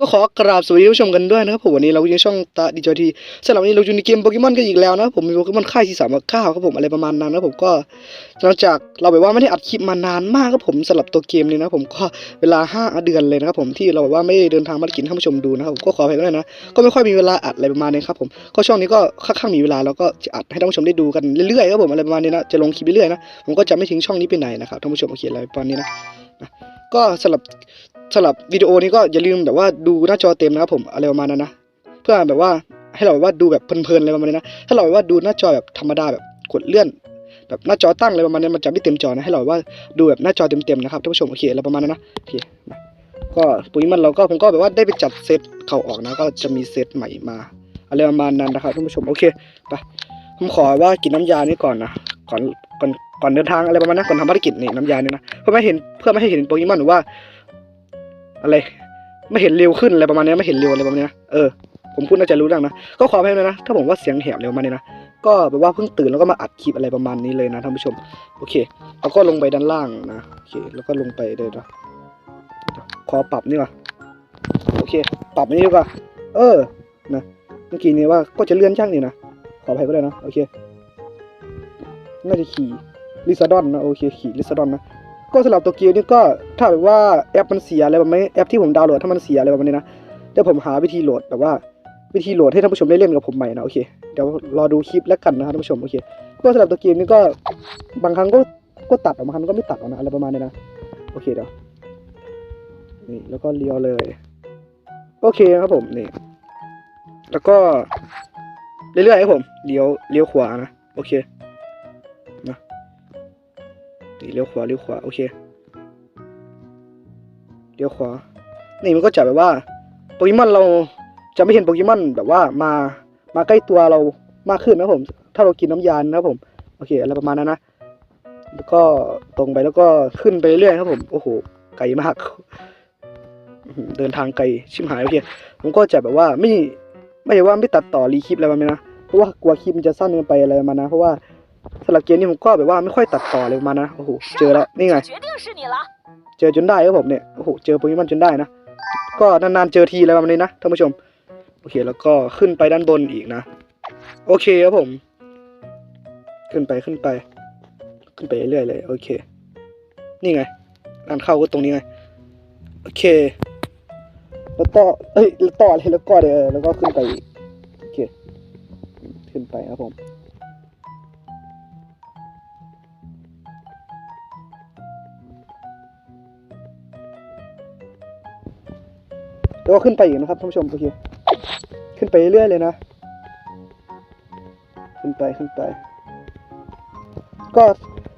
ก็ขอกราบสวัสดีผู้ชมกันด้วยนะครับผมวันนี้เราอยู่ในช่องตาดีจอทีสำหรับวันนี้เราอยู่ในเกมโปเกมอนกันอีกแล้วนะครับผมมีโปเกมอนค่ายที่สามเก้าครับผมอะไรประมาณนั้นนะครับผมก็หลังจากเราแบบว่าไม่ได้อัดคลิปมานานมากครับผมสำหรับตัวเกมนี้นะครับผมก็เวลาห้าเดือนเลยนะครับผมที่เราแบบว่าไม่ได้เดินทางมากินให้ผู้ชมดูนะครับผมก็ขออภัยด้วยนะก็ไม่ค่อยมีเวลาอัดอะไรประมาณนี้ครับผมก็ช่วงนี้ก็ค่อนข้างมีเวลาแล้วก็จะอัดให้ท่านผู้ชมได้ดูกันเรื่อยๆครับผมอะไรประมาณนี้นะจะลงคลิปเรื่อยๆนะผมก็จะไม่ทิ้งช่องนี้ไปไหนนะครับท่านผู้ชมโอเคอะไรประมาณนี้นะก็สำหรับ สำหรับวิดีโอนี้ก็อย่าลืมแบบว่าดูหน้าจอเต็มนะครับผมอะไรประมาณนั้นนะ เพื่อแบบว่าให้เราแบบว่าดูแบบเพลินๆอะไรประมาณนี้นะ ถ้าเราแบบว่าดูหน้าจอแบบธรรมดาแบบกดเลื่อน แบบหน้าจอตั้งอะไรประมาณนี้มันจะไม่เต็มจอนะให้เราแบบว่าดูแบบหน้าจอเต็มๆนะครับท่านผู้ชมโอเคอะไรประมาณนั้นนะโอเคก็ปุ๋ยมันเราก็ผมก็แบบว่าได้ไปจัดเซตเขาออกนะก็จะมีเซตใหม่มาอะไรประมาณนั้นนะครับท่านผู้ชมโอเคไปผมขอว่ากินน้ำยานี้ก่อนนะก่อนก่อนก่อนเดินทางอะไรประมาณนั้นก่อนทำภารกิจนี่น้ำยานี่นะเพื่อไม่ให้เห็นเพื่อไม่ให้เห็นโปเกมอนหรือว่า อะไร ไม่เห็นเร็วขึ้นอะไรประมาณนี้ไม่เห็นเร็วอะไรประมาณนี้เออผมพูดน่าจะรู้เรื่องนะ ก็ขออภัยด้วยนะ ถ้าผมว่าเสียงแหบเร็วมาเนี่ยนะ ก็แบบว่าเพิ่งตื่นแล้วก็มาอัดคลิปอะไรประมาณนี้เลยนะท่านผู้ชม โอเคแล้วก็ลงไปด้านล่างนะ โอเค แล้วก็ลงไปเลยนะขอปรับนี่ก่อนโอเค ปรับนี้ดีกว่า เออ นะ เมื่อกี้นี้ว่าก็จะเลื่อนช่างนี่นะ ขออภัยก็ได้นะ โอเค น่าจะขี่ลิซาดอนนะ โอเค ขี่ลิซาดอนนะ ก็สำหรับตัวเกียวนี่ก็ถ้าแบบว่าแอปมันเสียอะไรแบบนี้แอปที่ผมดาวน์โหลดถ้ามันเสียอะไรแบบนี้นะเดี๋ยวผมหาวิธีโหลดแบบว่าวิธีโหลดให้ท่านผู้ชมได้เล่นกับผมใหม่นะโอเคเดี๋ยวรอดูคลิปแล้วกันนะครับท่านผู้ชมโอเคก็สำหรับตัวเกมนี่ก็บางครั้งก็ก็ตัดบางครั้งก็ไม่ตัดนะอะไรประมาณนี้นะโอเคเดี๋ยวนี่แล้วก็เลี้ยวเลย โอเคครับผมนี่ แล้วก็เรื่อยๆครับผมเลี้ยวเลี้ยวขวานะโอเค นี่เลี้ยวขวาเลี้ยวขวาโอเคเลี้ยวขวา นี่มันก็จะแบบว่าโปเกมอนเราจะไม่เห็นโปเกมอนแบบว่ามามาใกล้ตัวเรามากขึ้นนะผม ถ้าเรากินน้ำยานนะผมโอเคอะไรประมาณนั้นนะแล้วก็ตรงไปแล้วก็ขึ้นไปเรื่อยครับผมโอ้โหไกลมาก เดินทางไกลชิมหายโอเคผมก็จะแบบว่าไม่ไม่ใช่ว่าไม่ตัดต่อรีคลิปอะไรมาณนี้นะเพราะว่ากลัวคลิปมันจะสั้นเกินไปอะไรประมาณนั้นเพราะว่า สำหรับเกมนี้ผมก็แบบว่าไม่ค่อยตัดต่อเลยมานะโอ้โหเจอแล้วนี่ไงเจอจนได้ครับผมเนี่ยโอ้โหเจอโปเกมอนจนได้นะก็นานๆเจอทีอะไรประมาณนี้นะท่านผู้ชมโอเคแล้วก็ขึ้นไปด้านบนอีกนะโอเคครับผม ขึ้นไปขึ้นไป ขึ้นไปเรื่อยๆเลยโอเค นี่ไงร้านเข้าก็ตรงนี้ไงโอเค แล้วต่อเอ้ยแล้วต่อเลยแล้วก็เดี๋ยวแล้วก็ขึ้นไปอีกโอเค ขึ้นไปครับผม แล้วก็ขึ้นไปอีกนะครับท่านผู้ชมโอเคขึ้นไปเรื่อยเลยนะ ขึ้นไปขึ้นไป ก็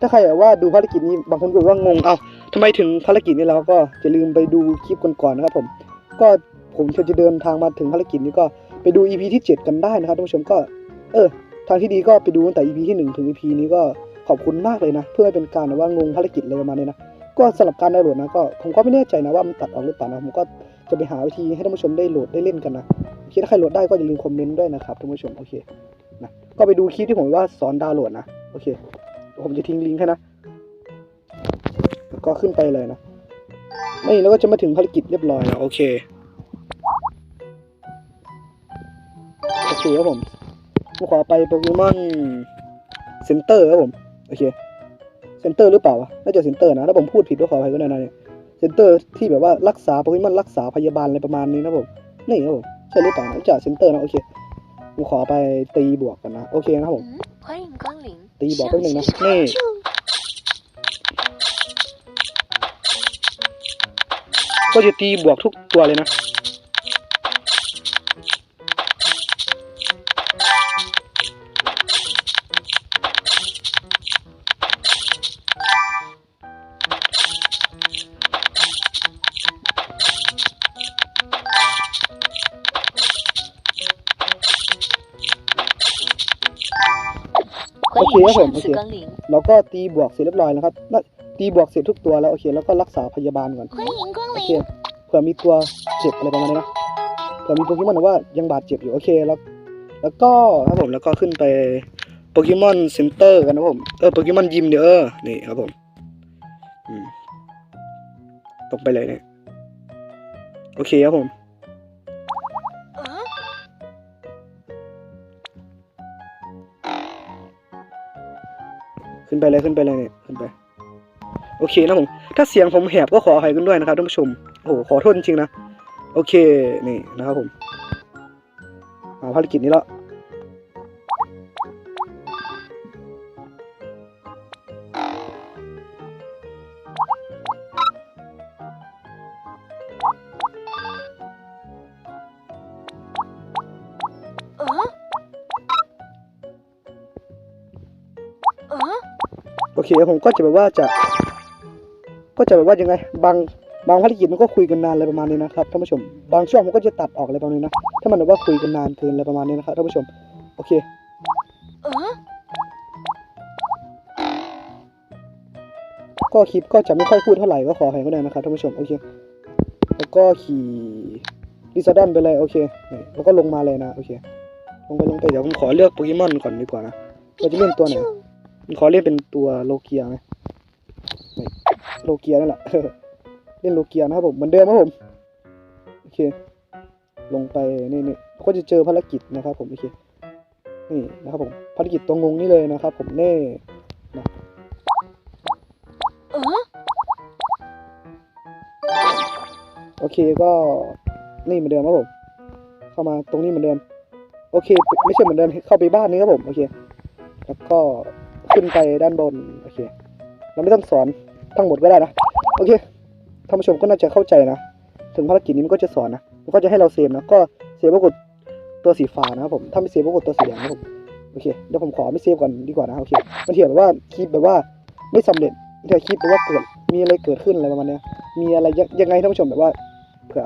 ถ้าใครว่าดูภารกิจนี้บางคนก็ว่างง เอ้าทำไมถึงภารกิจนี้แล้วก็จะลืมไปดูคลิปก่อนๆนะครับผม ก็ผมจะเดินทางมาถึงภารกิจนี้ก็ไปดู EP ที่ 7 กันได้นะครับท่านผู้ชมก็ เออ ทางที่ดีก็ไปดูตั้งแต่ EP ที่ 1 ถึง EP นี้ก็ขอบคุณมากเลยนะ เพื่อไม่เป็นการว่างงภารกิจเลยประมาณนี้นะ ก็สำหรับการดาวน์โหลดนะก็ผมก็ไม่แน่ใจนะว่ามันตัดออกหรือเปล่านะผมก็จะไปหาวิธีให้ท่านผู้ชมได้โหลดได้เล่นกันนะโอเคถ้าใครโหลดได้ก็อย่าลืมคอมเมนต์ด้วยนะครับท่านผู้ชมโอเคนะก็ไปดูคลิปที่ผมว่าสอนดาวน์โหลดนะโอเค ผมจะทิ้งลิงก์ให้นะแล้วก็ขึ้นไปเลยนะนี่แล้วก็จะมาถึงภารกิจเรียบร้อยแล้วโอเคโอเคครับผมผมขอไปโปเกมอนเซ็นเตอร์ครับผม โอเค ซนเตอร์หรือเปล่าวะน่าจะเซนเตอร์นะถ้าผมพูดผิดก็ขออภัยก็ได้นะเนี่ยเซนเตอร์ที่แบบว่ารักษาโปเกมันรักษาพยาบาลอะไรประมาณนี้นะผมนี่ครับผมใช่หรือเปล่านะจ่าเซนเตอร์นะโอเคผมขอไปตีบวกกันนะโอเคนะครับผมตีบวกแป๊หนึ่งนะนี่ก็จะตีบวกทุกตัวเลยนะ เคครับผมโอเคเราก็ตีบวกเสร็จเรียบร้อยแล้วครับตีบวกเสร็จทุกตัวแล้วโอเคแล้วก็รักษาพยาบาลก่อนโอเคเผื่อมีตัวเจ็บอะไรประมาณนี้นะเผื่อมีโปเกมอนว่ายังบาดเจ็บอยู่โอเคแล้วแล้วก็ครับผมแล้วก็ขึ้นไปโปเกมอนเซ็นเตอร์กันนะผมเออโปเกมอนยิมเนอร์นี่ครับผมตกไปเลยเนี่ยโอเคครับผม ขึ้นไปเลยขึ้นไปเลยเนี่ยขึ้นไป โอเคนะผม ถ้าเสียงผมแหบก็ขออภัยกันด้วยนะครับท่านผู้ชม โอ้โหขอโทษจริงๆนะ โอเค นี่นะครับผมมาภารกิจนี้แล้ว เคผมก็จะแบบว่าจะ ก็จะแบบว่ายังไง บางบางภารกิจมันก็คุยกันนานอะไรประมาณนี้นะครับท่านผู้ชม บางช่วงมันก็จะตัดออกอะไรประมาณนี้นะ ถ้ามันแบบว่าคุยกันนานเกินอะไรประมาณนี้นะครับท่านผู้ชม โอเคก็คลิปก็จะไม่ค่อยพูดเท่าไหร่ก็ขออภัยก็ได้นะครับท่านผู้ชมโอเค แล้วก็ขี่ลิซาดอนไปเลยโอเค แล้วก็ลงมาเลยนะโอเค ลงไปลงไปเดี๋ยวผมขอเลือกโปเกมอนก่อนดีกว่านะเราจะเล่นตัวไหน ขอเล่นเป็นตัวโลเกียไหมไม่โลเกียนั่นแหละเล่นโลเกียนะครับผมเหมือนเดิมครับผมโอเค ลงไปนี่นี่ก็จะเจอภารกิจนะครับ ผมโอเคนี่นะครับผมภารกิจตัวงงนี่เลยนะครับ ผมเน่嗯โอเคก็นี่เหมือนเดิมครับผม เข้ามาตรงนี้เหมือนเดิม โอเค ไม่ใช่เหมือนเดิมเข้าไปบ้านนี้ครับผมโอเค แล้วก็ ขึ้นไปด้านบน โอเค เราไม่ต้องสอนทั้งหมดก็ได้นะ โอเค ท่านผู้ชมก็น่าจะเข้าใจนะ ถึงภารกิจนี้มันก็จะสอนนะ มันก็จะให้เราเซฟนะ ก็เซฟว่ากดตัวสีฟ้านะครับผม ถ้าไม่เซฟก็กดตัวสีแดงนะผม โอเค เดี๋ยวผมขอไม่เซฟก่อนดีกว่านะ โอเคมันเถียแบบว่าคลิปแบบว่าไม่สำเร็จมันเถียคลิปแบบว่าเกิด มีอะไรเกิดขึ้นอะไรประมาณเนี้ยมีอะไรยังยังไงท่านผู้ชมแบบว่า เผื่อ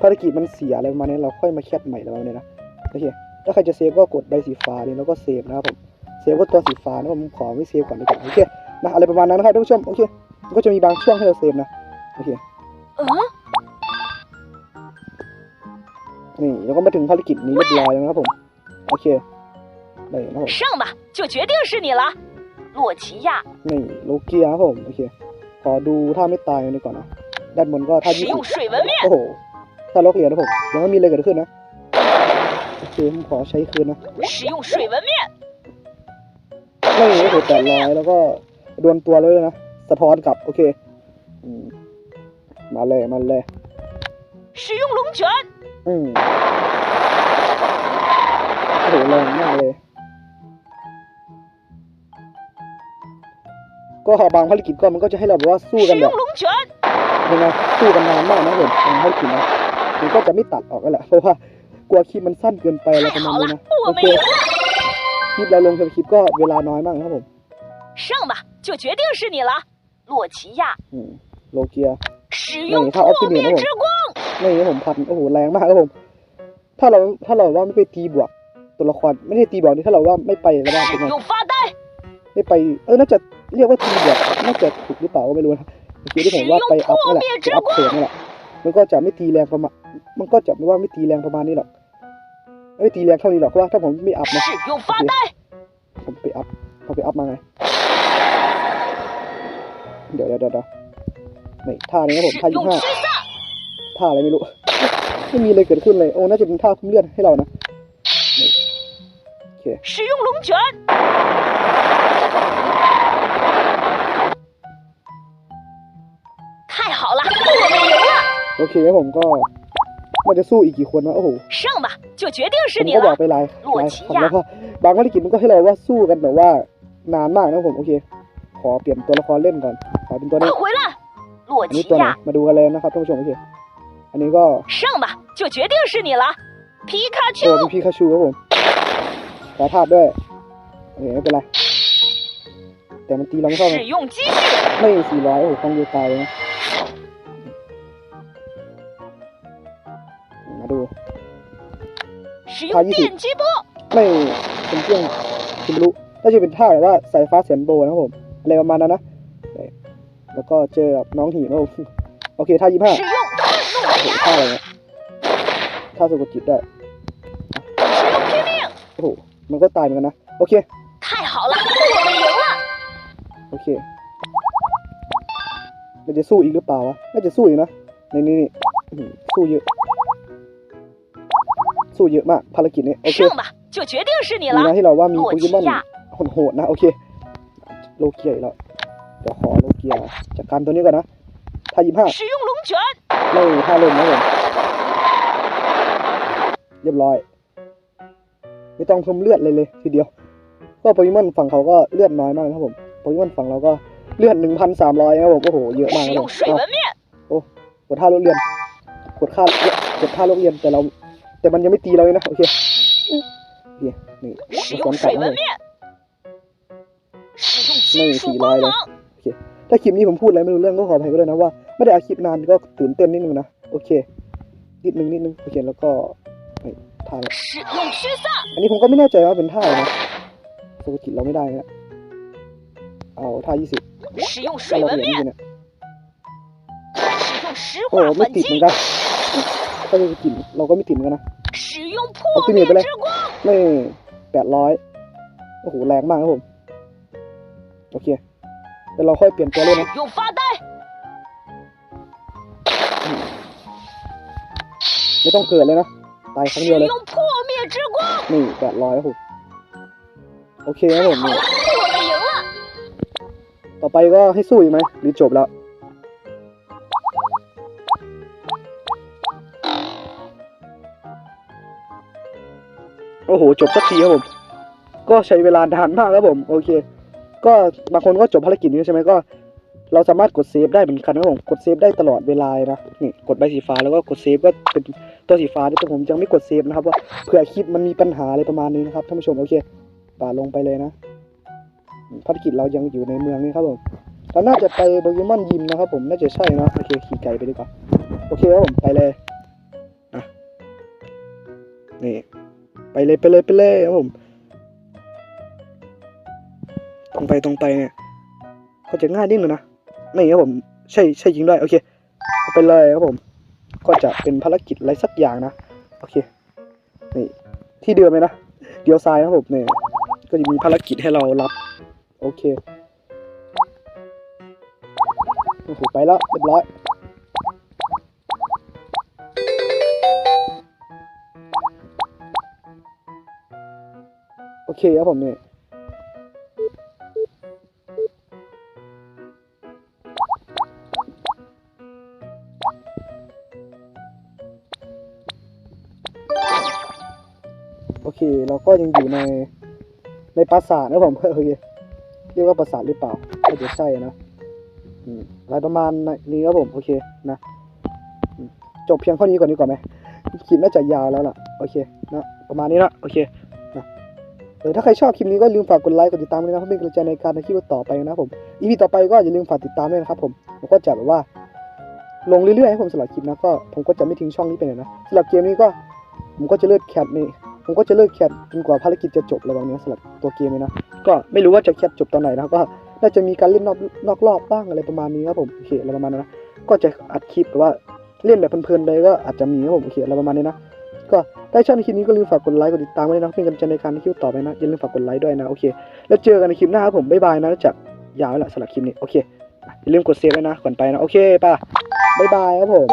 ภารกิจมันเสียอะไรประมาณนี้เราค่อยมาแคปใหม่อะไรประมาณนี้นะ โอเค ถ้าใครจะเซฟก็กดใบสีฟ้านี่แล้วก็เซฟนะครับผม เซฟก็ตัวสีฟ้านะผมขอไม่เซฟก่อนดีกว่าโอเคนะอะไรประมาณนั้นนะครับท่านผู้ชมโอเคมันก็จะมีบางช่วงให้เราเซฟนะโอเค 嗯 นี่แล้วก็มาถึงภารกิจนี้เรียบร้อยแล้วนะครับผมโอเคนี่นะครับผม 上吧，就决定是你了，洛奇亚。 นี่โลเกียครับผมโอเคขอดูท่าไม่ตายกันดีก่อนนะด้านบนก็ท่า 使 ยี่สิบ 用水纹面， โอ้โหถ้าล็อกเหรียญนะผมยังไม่มีอะไรเกิดขึ้นนะโอเคผมขอใช้คืนนะ 使用水纹面， ไม่โอ้โหแปดร้อยแล้วก็โดนตัวเลยนะ สะท้อนกลับ โอเคอืมมาเลยมาเลย 使用龙卷， อืมโอ้โหแรงมากเลย ก็บางภารกิจก็มันก็จะให้เราแบบว่าสู้ 使 กันแบ 用 บ 龙卷， ยังไงสู้กันนานมากนะผมบางภารกิจนะมันก็จะไม่ตัดออกกันแหละเพราะว่ากลัวคลิปมันสั้นเกินไปอะไร 太 ประมาณ 好 นี้ 了 นะ，我 โอ 们 เค 赢了， คลิปเราลงแค่คลิปก็เวลาน้อยมากนะครับผม 上吧，就决定是你了，洛奇亚。 อืมโลเกีย 使用那你看奥破地利那种灭之光， ไม่อย่างนี้ผมพันโอ้โหแรงมากครับผม ถ้าเราถ้าเราว่าไม่ไปตีบวก ตัวละครไม่ได้ตีบวกนี่ถ้าเราว่าไม่ไปแล้วว่า 使 เป็นไง 用发呆， ไม่ไปเออน่าจะเรียกว่าตีบวกน่าจะถูกหรือเปล่าก็ไม่รู้นะเมื่อกี้ที่ผมว่าไปอัพนั่นแหละไปอัพเสริมนั่นแหละมันก็จะไม่ตีแรงประมาณมันก็จะไม่ว่าไม่ตีแรงประมาณนี้หรอก ไม่ตีแรงเท่านี้หรอกเพราะว่าถ้าผมไม่อัพนะ 使用发呆， ผมไปอัพผมไปอัพมาไงเดี๋ยวเดี๋ยวเดี๋ยวเดี๋ยวนี่ท่านี้ครับผม 使 ท่ายี่ 用 ห้า 驱散， ท่าอะไรไม่รู้ ไม่มีอะไรเกิดขึ้นเลย โอ้ น่าจะเป็นท่าคุ้มเลือดให้เรานะนี่โอเค 使用龙卷，太好了，我们赢了， โอเคครับผมก็ มันจะสู้อีกกี่คนวะโอ้โห 上吧，就决定 ผ 是 ม 你 ก็บอก 了， ไปหลาย ลว ห ด ลาย ชี้ คำ ยาก แล้วก็บางภารกิจมันก็ให้เราว่าสู้กันแบบว่านานมากนะผม โอเค ขอเปลี่ยนตัวละครเล่นก่อน ขอเป็นตัวนี้ 快回来，洛 อันนี้ 奇 ตัวไหน 亚， มาดูกันเลยนะครับท่านผู้ชม โอเค อันนี้ก็ 上吧，就决定是你了，皮卡 โอ้ 丘 เป็น，พีคาชูครับผมขอธาตุด้วยโอเคไม่เป็นไร แต่มันตีเราไม่เข้าไง 使用机智， ไม่สี่ร้อยโอ้โหคงจะตายเลยนะ 使他一起用电击波， ไม่เป็นเครื่องคุณไม่รู้น่าจะเป็นท่าแบบว่าสายฟ้าแสนโบนะครับผมอะไรประมาณนั้นนะนี่แล้วก็เจอกับน้องหีนะครับผม โอเคท่ายี่ห้า 使用愤怒 ท่าอะไรเนี่ยท่าสะกดจิตได้ 使用拼命， โอ้โหมันก็ตายเหมือนกันนะโอเค 太好了，我们赢了， โอเคมันจะสู้อีกหรือเปล่าวะน่าจะสู้อีกนะในนี่นี่อื้อหือสู้เยอะ สู้เยอะมากภารกิจนี้โอเค 上吧，就决定是你 ดี 了 นะ，ที่เราว่ามี 洛 โปเก 奇 มอน 亚， โหดๆนะโอเค โลเกียอีกแล้วเดี๋ยวขอโลเกียจัดการตัวนี้ก่อนนะท่ายี่ห้า 使用龙卷， ไม่ท่าเล่นนะผมเรียบร้อย ไม่ต้องเพิ่มเลือดเลยเลยทีเดียว ก็โปเกมอนฝั่งเขาก็เลือดน้อยมากนะครับผมโปเกมอนฝั่งเราก็เลือดหนึ่งพันสามร้อยนะครับผมโอ้โหเยอะมาก 使 นะผ 用 ม 水 อ้าว 纹面， กดท่าโรงเรียน กดค่ากดท่าโรงเรียนแต่เรา แต่มันยังไม่ตีเราเลยนะ โอเคเนี่ยนี่มัสอนกัดเลยไม่สีลอยเลยโอเคถ้าคลิปนี้ผมพูดอะไรไม่รู้เรื่องก็ขออภัยก็เลยนะว่าไม่ได้อาคลิปนานก็ตื่นเต้นนิดนึงนะ โอเค นิดนึงนิดนึงโอเคแล้วก็ไปท่าอันนี้ผมก็ไม่แน่ใจว่าเป็นท่าอะไรนะปกติเราไม่ได้นะเอาท่ายี่สิบเราเห็นนี่นโอ้ไม่ติดเหมือนกัน ก็ไม่ถิ่นเราก็ไม่ถิ่มกันนะเอาตีเมตไปเลยนี่แปดร้อยโอ้โหแรงมากครับผม โอเคเดี๋ยวเราค่อยเปลี่ยนตัวเล่นนะไม่ต้องเกิดเลยนะ ตายครั้งเดียวเลยนี่แปดร้อยครับผมโอเคครับผม ต่อไปก็ให้สู้อีกไหมหรือจบแล้ว อ้โหจบสักทีครับผม ก็ใช้เวลานานมากครับผม โอเค ก็บางคนก็จบภารกิจนี้ใช่ไหมก็ เราสามารถกดเซฟได้เหมือนกันครับผมกดเซฟได้ตลอดเวลานะนี่กดใบสีฟ้าแล้วก็กดเซฟก็เป็นตัวสีฟ้าแต่ผมยังไม่กดเซฟนะครับว่าเผื่อคลิปมันมีปัญหาอะไรประมาณนี้นะครับท่านผู้ชมโอเคป่าลงไปเลยนะภารกิจเรายังอยู่ในเมืองนี่ครับผมเราน่าจะไปโปเกมอนยิมนะครับ ผมน่าจะใช่นะโอเคขี่ไก่ไปดีกว่าโอเคครับผมไปเลยอะนี่ ไปเลยไปเลยไปเลยครับผมตรงไปตรงไปเนี่ยก็จะง่ายนิดหนึ่งนะไม่ครับผมใช่ใช่จริงด้วยโอเคเอไปเลยครับผม ก็จะเป็นภารกิจอะไรสักอย่างนะโอเคนี่ที่เดิมเลยนะเดียวซ้ายนะครับผมเนี่ยก็จะมีภารกิจให้เรารับ โอเคโอ้โหไปแล้วเรียบร้อย เคครับผมเนี่ยโอเค เราก็ยังอยู่ในในปราสาทนะผมโอเคเรียกว่าปราสาทหรือเปล่าน่าจะใช่นะอะไรประมาณนี้ครับผมโอเคนะจบเพียงเท่านี้ก่อนดีกว่าไหมคลิปน่าจะยาวแล้วล่ะ โอเคนะประมาณนี้นะโอเค ออถ้าใครชอบคลิปนี้ก็ลืมฝากกดไลค์กดติดตามด้วยนะเพื่อเป็นกำลังใจในการทำคลิปต่อไปนะครับผมอีพีต่อไปก็อย่าลืมฝากติดตามด้วยนะครับผมผมก็จะแบบว่า ลงเรื่อยๆให้ผมสำหรับคลิปนะก็ผมก็จะไม่ทิ้งช่องนี้ไปไหนนะสำหรับเกมนี้ก็ผมก็จะเลิกแคทนี่ผมก็จะเลิกแคทจนกว่าภารกิจจะจบระหว่างนี้สำหรับตัวเกมนี้นะก็ไม่รู้ว่าจะแคทจบตอนไหนนะก็น่าจะมีการเล่นนอกนอกรอบบ้างอะไรประมาณนี้ครับผมโอเคอะไรประมาณนั้นนะก็จะอัดคลิปแบบว่าเล่นแบบเพลินๆไปก็อาจจะมีครับผมโอเคอะไรประมาณนี้นะก็ ถ้าชอบในคลิปนี้ก็ลืมฝากกดไลค์กดติดตามไว้ด้วยนะเพื่อนกำลังใจในการทำคลิปต่อไปนะอย่าลืมฝากกดไลค์ด้วยนะโอเคแล้วเจอกันในคลิปหน้าครับผมบ๊ายบายนะแล้วจะยาวแล้วล่ะสำหรับคลิปนี้โอเคอย่าลืมกดเซฟไว้นะก่อนไปนะโอเคป่ะบ๊ายบายครับผม